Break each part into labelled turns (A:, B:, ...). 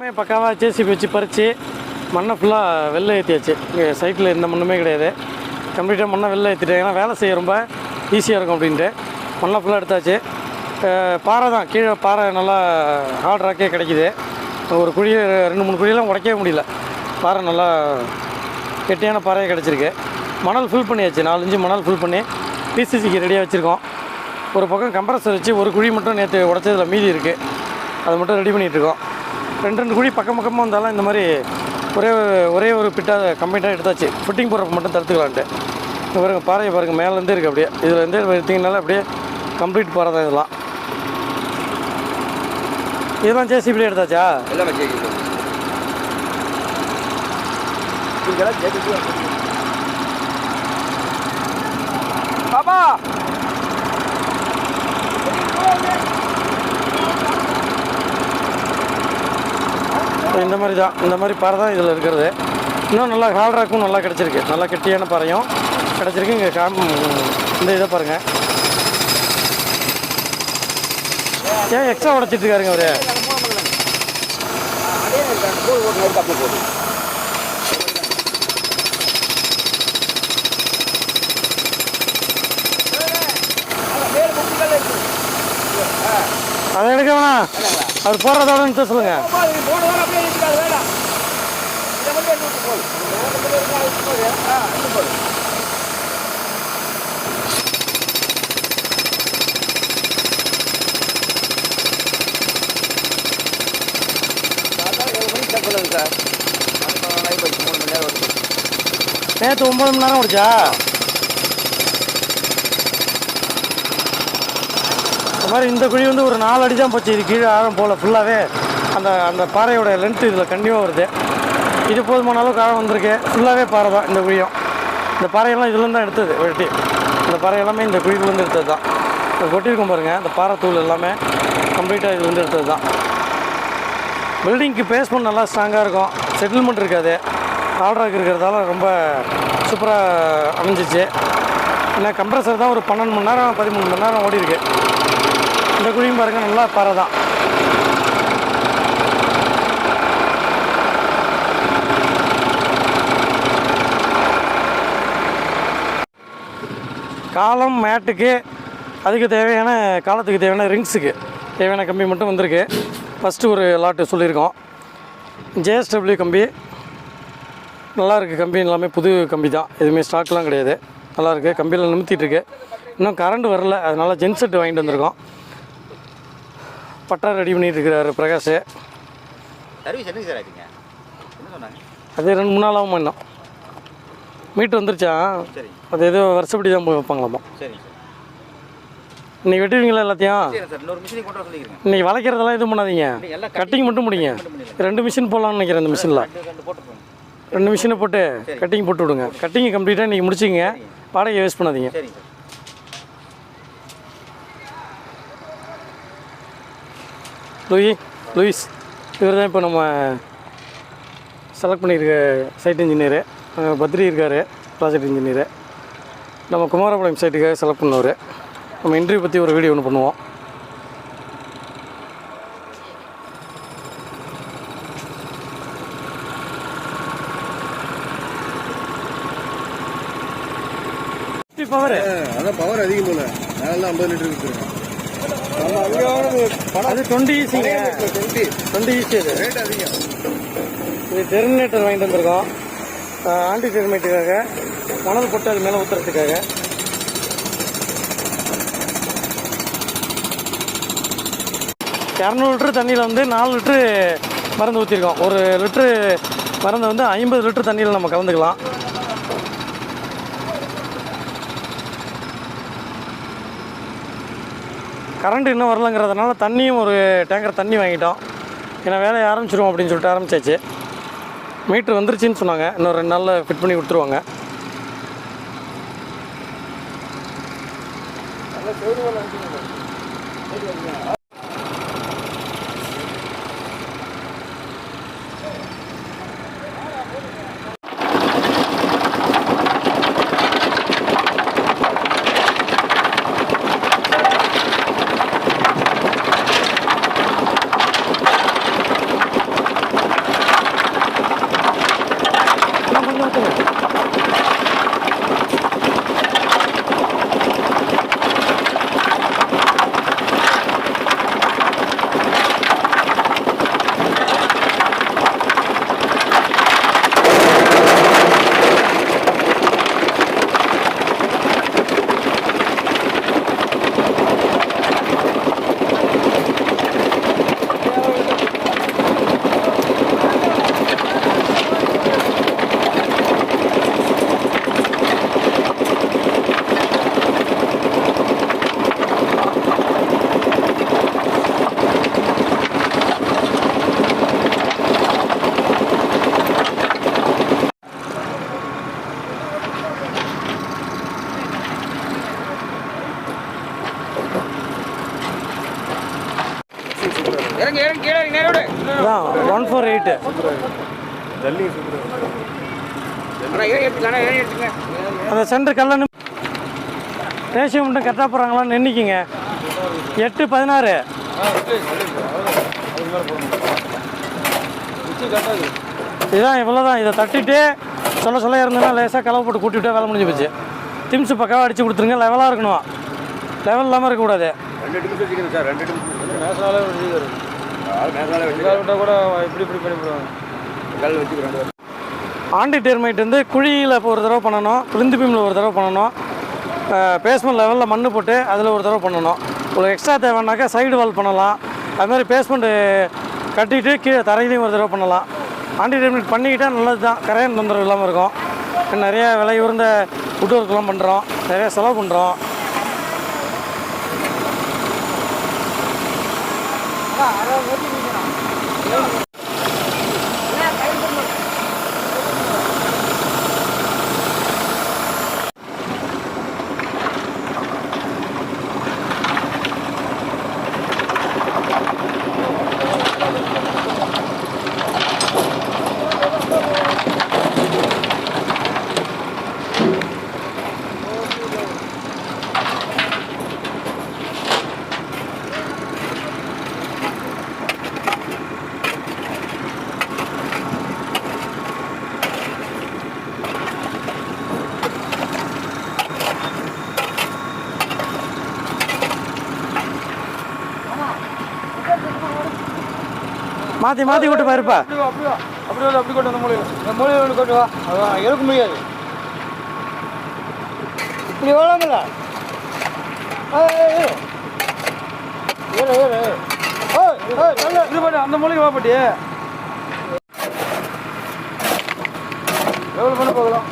A: எல்லாமே பக்காவாக ஜேசிபி வச்சு பறித்து மண்ணை ஃபுல்லாக வெளில ஏற்றியாச்சு இங்கே சைட்டில் எந்த மண்ணுமே கிடையாது. கம்ப்ளீட்டாக மண்ணை வெளில ஏற்றிட்டேன் ஏன்னா வேலை செய்ய ரொம்ப ஈஸியாக இருக்கும் அப்படின்ட்டு. மண்ணை ஃபுல்லாக எடுத்தாச்சு. பாறை தான். கீழே பாறை நல்லா ஹார்ட் ராக்கே கிடைக்கிது. ஒரு குழி ரெண்டு மூணு குழியெல்லாம் உடைக்கவே முடியல. பாறை நல்லா கெட்டியான பாறையே கிடச்சிருக்கு. மணல் ஃபில் பண்ணியாச்சு. நாலஞ்சு மணல் ஃபில் பண்ணி பிசிசிக்கு ரெடியாக வச்சுருக்கோம். ஒரு பக்கம் கம்ப்ரஸர் வச்சு ஒரு குழி மட்டும் நேற்று உடச்சதில் மீதி இருக்குது அதை மட்டும் ரெடி பண்ணிகிட்டு இருக்கோம். ரெண்டு ரெண்டு குழி பக்கம் பக்கமாக வந்தாலும் இந்த மாதிரி ஒரே ஒரே ஒரு பிட்டாக கம்ப்ளீட்டாக எடுத்தாச்சு. ஃபிட்டிங் போடுறப்ப மட்டும் தடுத்துக்கலான்ட்டு. இங்க பாருங்க பாறையை பாருங்கள் மேலேருந்தே இருக்குது அப்படியே. இதுலேருந்தே எடுத்திங்கனால அப்படியே கம்ப்ளீட் பாறை தான் இதெல்லாம். இதெல்லாம் ஜேசிபிலே எடுத்தாச்சா?
B: எல்லாமே கேட்குது இங்கெல்லாம் பாப்பா!
A: இந்த மாதிரி தான் இந்த மாதிரி பாறை தான் இதில் இருக்கிறது. இன்னும் நல்லா ஹால்ராக்கும் நல்லா கிடச்சிருக்கு. நல்லா கெட்டியான பாறையும் கிடச்சிருக்கு. இங்கே காம் இந்த இதை பாருங்கள் ஏன் எக்ஸ்ட்ரா உடச்சிட்டு இருக்காருங்க அவரு?
B: அதை
A: எடுக்க வேணாம். அவர் போடுறதோட நிறுத்த சொல்லுங்க.
B: நேற்று ஒம்பது மணி நேரம் ஓடிச்சா இதை மட்டும் எடுத்து போகுது ஆ இன்னும் போகுது ஏழு மணிக்கு செக் பண்ணுங்க சார் அது நைட் போயிடுச்சு மூணு மணி நேரம் வருது
A: நேற்று ஒம்பது மணி நேரம் ஓடிச்சா இந்த மாதிரி இந்த குழி வந்து ஒரு நாலு அடி தான் போச்சு. இது கீழே ஆழம் போல் ஃபுல்லாகவே அந்த அந்த பாறையோட லென்த்து இதில் கண்டிப்பாக வருது. இது போதுமான அளவுக்கு ஆழம் வந்திருக்கு. ஃபுல்லாகவே பாறை தான் இந்த குழியும். இந்த பாறையெல்லாம் இதுலேருந்து தான் எடுத்தது வெட்டி. இந்த பாறை எல்லாமே இந்த குழிக்குள்ளேருந்து எடுத்தது தான். இப்போ கொட்டியிருக்கோம் பாருங்கள் இந்த பாறை தூள் எல்லாமே கம்ப்ளீட்டாக இதுலேருந்து எடுத்தது தான். பில்டிங்க்கு பேஸ்மெண்ட் நல்லா ஸ்ட்ராங்காக இருக்கும். செட்டில்மெண்ட் இருக்காது. ஆல்ட்ராக் இருக்கிறதால ரொம்ப சூப்பராக அமைஞ்சிச்சு. ஏன்னா கம்ப்ரஸர் தான் ஒரு பன்னெண்டு மணி நேரம் பதிமூணு மணி நேரம் ஓடி இருக்குது இந்த குழியும் பாருங்கள் நல்லா பாறை தான் காலம் மேட்டுக்கு அதுக்கு தேவையான காலத்துக்கு தேவையான ரிங்ஸுக்கு தேவையான கம்பி மட்டும் வந்திருக்கு. ஃபஸ்ட்டு ஒரு லாட்டு சொல்லியிருக்கோம். ஜேஎஸ்டபிள்யூ கம்பி. நல்லா இருக்குது கம்பி எல்லாமே புது கம்பி தான். எதுவுமே ஸ்டாக்லாம் கிடையாது. நல்லாயிருக்கு கம்பியில் நிமித்திட்டுருக்கு இன்னும் கரண்ட் வரல அதனால் ஜென்செட் வாங்கிட்டு வந்திருக்கோம். பட்டா ரெடி பண்ணிட்டு இருக்கிறாரு பிரகாஷ்
B: சர்வீஸ் என்னங்க சார் என்ன சொன்னாங்க?
A: அது ரெண்டு மூணு நாள் ஆகும் இன்னும் மீட்ரு வந்துருச்சா அது ஏதோ வருஷப்படி தான் போய் வைப்பாங்களாமா
B: சரிங்க சார்
A: இன்னைக்கு வெட்டுவீங்களா எல்லாத்தையும்?
B: சரி சார். இன்னொரு மிஷினை கொண்டு வர சொல்லிக்கிறேங்க.
A: இன்னைக்கு வளைக்கிறதெல்லாம் எதுவும் பண்ணாதீங்க.
B: எல்லாம்
A: கட்டிங் மட்டும் முடிங்க. ரெண்டு மிஷின் போடலாம்னு நினைக்கிறேன் இந்த மிஷினில்
B: ரெண்டு
A: மிஷினை போட்டு கட்டிங் போட்டு விடுங்க. கட்டிங் கம்ப்ளீட்டாக இன்றைக்கி முடிச்சிங்க வாடகை வேஸ்ட் பண்ணாதீங்க.
B: சரிங்க சார்.
A: லூயி லூயிஸ் இவர் தான் இப்போ நம்ம செலக்ட் பண்ணியிருக்க சைட் இன்ஜினியரு பத்ரி இருக்கார் ப்ராஜெக்ட் இன்ஜினியரு நம்ம குமாரபாளையம் சைட்டுக்காக செலக்ட் பண்ணவர். நம்ம இன்டர்வியூ பற்றி ஒரு வீடியோ ஒன்று பண்ணுவோம். பவர்
C: அதான் பவர் அதிகம் போல. அதனால ஐம்பது லிட்டர் விற்றுருக்கோம்
A: அது டுவெண்ட்டி ஈஸிங்க
C: டுவெண்ட்டி.
A: டுவெண்ட்டி ஈஸி அது.
C: ரேட் அதிகம்.
A: இது டெர்மினேட்டர் வாங்கிட்டு வந்திருக்கோம். ஆன்டி டெர்மினேட்டுக்காக மணல் போட்டு அது மேலே ஊற்றுறதுக்காக இரநூறு லிட்டரு தண்ணியில் வந்து நாலு லிட்ரு மருந்து ஊற்றிருக்கோம் ஒரு லிட்ரு மருந்து வந்து ஐம்பது லிட்டர் தண்ணியில் நம்ம கலந்துக்கலாம். கரண்ட் இன்னும் வரலங்கிறதுனால தண்ணியும் ஒரு டேங்கர் தண்ணி வாங்கிட்டோம். ஏன்னா வேலையை ஆரம்பிச்சிருவோம் அப்படின்னு சொல்லிட்டு ஆரம்பிச்சாச்சு. மீட்ரு வந்துருச்சுன்னு சொன்னாங்க. இன்னும் ரெண்டு நாளில் ஃபிட் பண்ணி கொடுத்துருவாங்க.
C: ஜல்லி
A: அந்த சென்டர் கல்லணு ரேஷியோ மட்டும் கரெக்டாக போகிறாங்களான்னு எண்ணிக்கிங்க எட்டு பதினாறு இதுதான் இவ்வளோ தான் இதை தட்டிட்டு சொல்ல சொல்ல இருந்ததுன்னா லேசாக கலவை போட்டு கூட்டிகிட்டே வேலை முடிஞ்சு போச்சு திம்ஸு பக்காவாக அடித்து கொடுத்துருங்க லெவலாக இருக்கணும் லெவல் இல்லாமல் இருக்கக்கூடாது
C: ரெண்டு
B: கூட இப்படி இப்படி பண்ணிவிடுவாங்க?
C: கல்
A: ஆண்டி டெர்மைட் வந்து குழியில் இப்போ ஒரு தடவை பண்ணணும் பிளிந்து பீமில் ஒரு தடவை பண்ணணும் பேஸ்மெண்ட் லெவலில் மண் போட்டு அதில் ஒரு தடவை பண்ணணும். உங்களுக்கு எக்ஸ்ட்ரா தேவைன்னாக்கா சைடு வால் பண்ணலாம். அது மாதிரி பேஸ்மெண்ட்டு கட்டிட்டு கீழே தரையிலையும் ஒரு தடவை பண்ணலாம். ஆண்டி டெர்மைட் பண்ணிக்கிட்டால் நல்லது தான் கரையான் தொந்தரவு இல்லாமல் இருக்கும். நிறைய விலை உயர்ந்த உட் ஒர்க்லாம் பண்ணுறோம் நிறைய செலவு பண்ணுறோம் மாற்றி மாற்றி விட்டு பாருப்பா.
B: அப்படி வா, அப்படி அப்படி வந்து அப்படி கொண்டு வந்த மூலையில் இந்த மூலையில் ஒன்று கொண்டு வா. அதான் எடுக்க முடியாது. இப்படி வேணாங்கல்ல இது பண்ணு அந்த மூலைக்கு வா பாட்டி எவ்வளோ பண்ண போகலாம்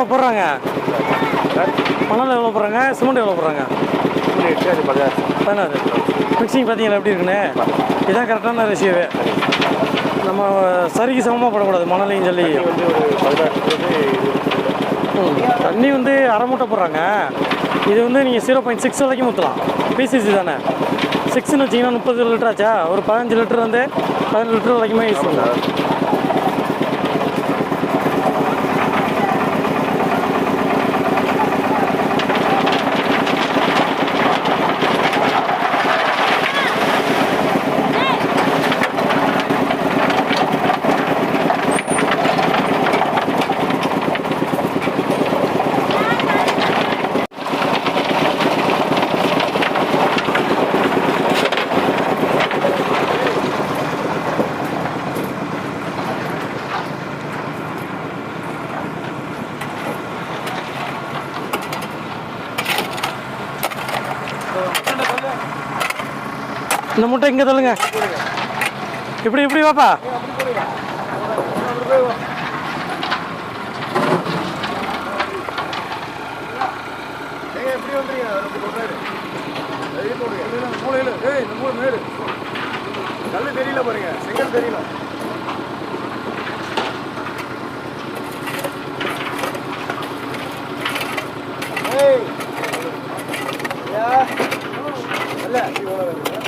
A: எவ்வளோ போடுறாங்க? மணல் எவ்வளோ போடுறாங்க? சிமெண்ட் எவ்வளோ போடுறாங்க?
C: பதினாறு
A: மிக்சிங் பார்த்தீங்களா எப்படி இருக்குன்னு? இதான் கரெக்டான ரேஷியோவே நம்ம சரிக்கு சமமாக போடக்கூடாது மணலையும் சொல்லி தண்ணி வந்து அரை மூட்டை போடுறாங்க. இது வந்து நீங்கள் ஜீரோ பாயிண்ட் சிக்ஸ் வரைக்கும் ஊற்றலாம் பிசிசி தானே. சிக்ஸ்னு வச்சிங்கன்னா முப்பது லிட்டர் ஆச்சா ஒரு பதினஞ்சு லிட்டர் வந்து பதினஞ்சு லிட்டர் வரைக்குமே யூஸ் பண்ணுறேன் இந்த முட்டை இங்கே தள்ளுங்க இப்படி இப்படி வாப்பா.
C: ஏங்க எப்படி ஏய் இந்த மூணு மேடு கல் தெரியல பாருங்க. செங்கல் தெரியல
B: ஏய் யா
C: இல்ல இவ்வளோ வருது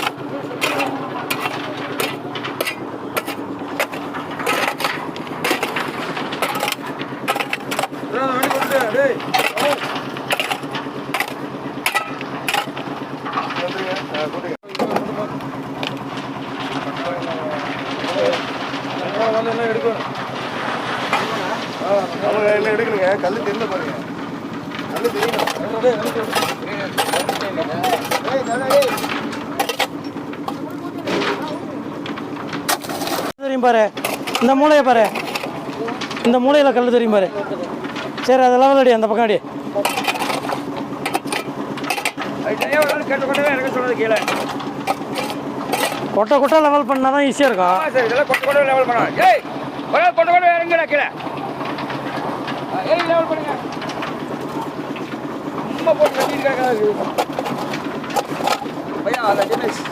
B: வண்டி கொண்டு டேய் வந்து எடுக்கணும்
C: அவங்க என்ன எடுக்கணுங்க கல் தெரியல பாருங்க கல் தெரியல
A: தெரியும் பாரு. இந்த மூளையை பாரு. இந்த மூளையில் கல் தெரியும் பாரு. சரி அதெல்லாம் அடி அந்த பக்கம் அடி.
B: கேட்டுக்கொண்டே எனக்கு சொன்னது கீழே
A: கொட்டை கொட்டை லெவல் பண்ணால் தான் ஈஸியாக இருக்கும்.
B: சரி இதெல்லாம் கொண்டு கொண்டு லெவல் பண்ணா ஏய் ஒரு ஆள் கொண்டு இறங்குடா கீழே? கால் பண்ணுங்க ரொம்ப போட்டு கட்டியிருக்காங்க பையா அந்த தினேஷ்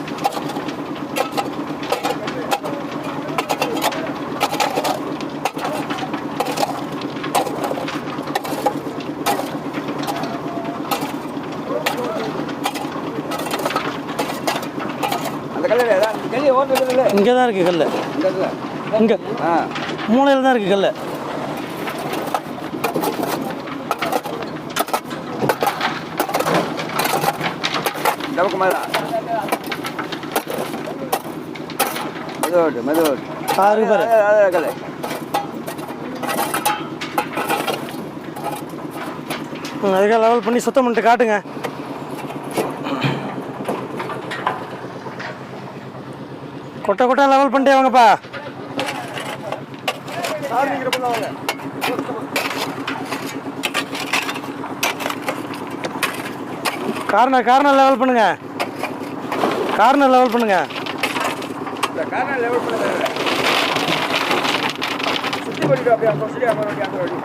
A: இங்கே தான் இருக்குது கல்
B: இங்கே.
A: மூளையில் தான் இருக்கு கல்
B: பக்கம் மேல மெதுவாட்டு மெதுவாட்டு
A: ஆறு பாரு. அதுக்காக லெவல் பண்ணி சுத்தம் பண்ணிட்டு காட்டுங்க. கொட்டை கொட்டை லெவல் பண்ணிட்டே வாங்கப்பா. கார்னர் கார்னர் லெவல் பண்ணுங்க. கார்னர் லெவல் பண்ணுங்க.
B: கார்னர் காரணம் லெவல் பண்ணுங்க. சுத்தி பண்ணிட்டு அப்படியே அங்கே சொல்லி அங்கே வண்டி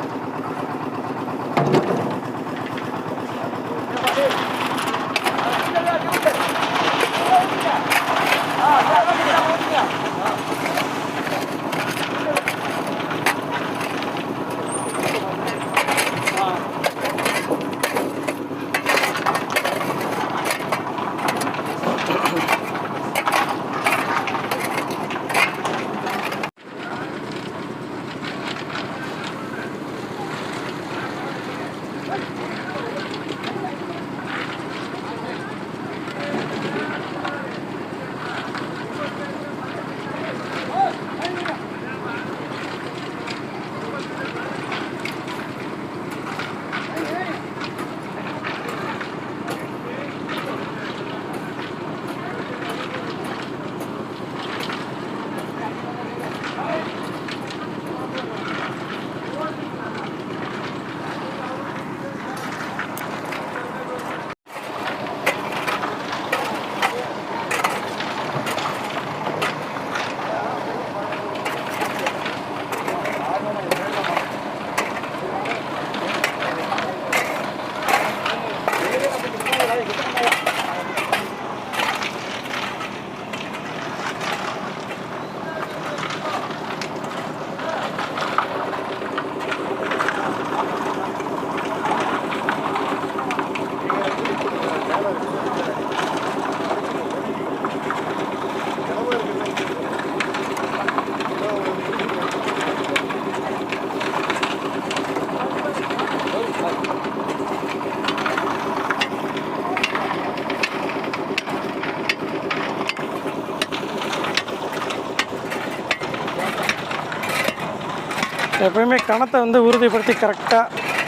A: எப்பயுமே கணத்தை வந்து உறுதிப்படுத்தி கரெக்டாக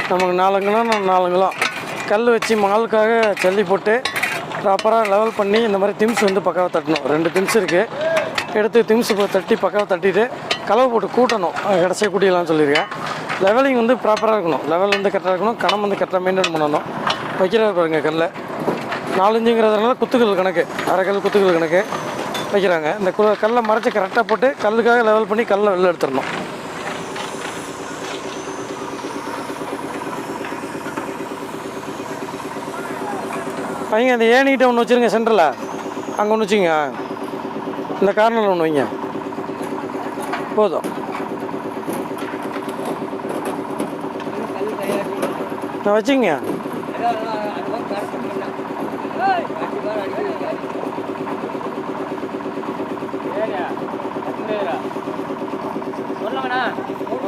A: நமக்கு நாலுங்களும் நாலுங்களும் கல் வச்சு மாலுக்காக ஜல்லி போட்டு ப்ராப்பராக லெவல் பண்ணி இந்த மாதிரி திம்ஸ் வந்து பக்காவாக தட்டணும். ரெண்டு திம்ஸ் இருக்குது எடுத்து திம்ஸ் இப்போ தட்டி பக்காவாக தட்டிட்டு கலவை போட்டு கூட்டணும். கடைசியாக கூட்டிடலாம்னு சொல்லியிருக்கேன். லெவலிங் வந்து ப்ராப்பராக இருக்கணும். லெவல் வந்து கரெக்டாக இருக்கணும். கணம் வந்து கரெக்டாக மெயின்டைன் பண்ணணும். வைக்கிறார் பாருங்கள் கல்லை. நாலஞ்சுங்கிறதுனால குத்துக்கல் கணக்கு. அரை கல் குத்துக்கல் கணக்கு வைக்கிறாங்க. இந்த கு- கல்லை மறைச்சி கரெக்டாக போட்டு கல்லுக்காக லெவல் பண்ணி கல்லை வெளில எடுத்துடணும். வைங்க அந்த ஏணிக்கிட்ட ஒன்று வச்சுருங்க சென்டரில் அங்கே ஒன்று வச்சுங்க இந்த கார்னரில் ஒன்று வைங்க. போதும். நான் வச்சுங்க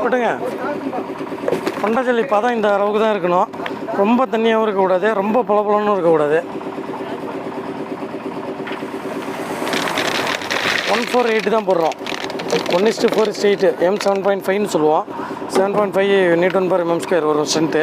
A: போட்டுங்க. கொண்டச்சல்லி பதம் இந்த அளவுக்கு தான் இருக்கணும். ரொம்ப தண்ணியாகவும் இருக்கக்கூடாது ரொம்ப பளபளன்னு இருக்கக்கூடாது. ஒன் ஃபோர் எயிட்டு தான் போடுறோம். One is to four is to eight M seven point ஃபைவ்னு சொல்லுவோம். Seven point five newton per mm square வரும் ஸ்ட்ரென்த்து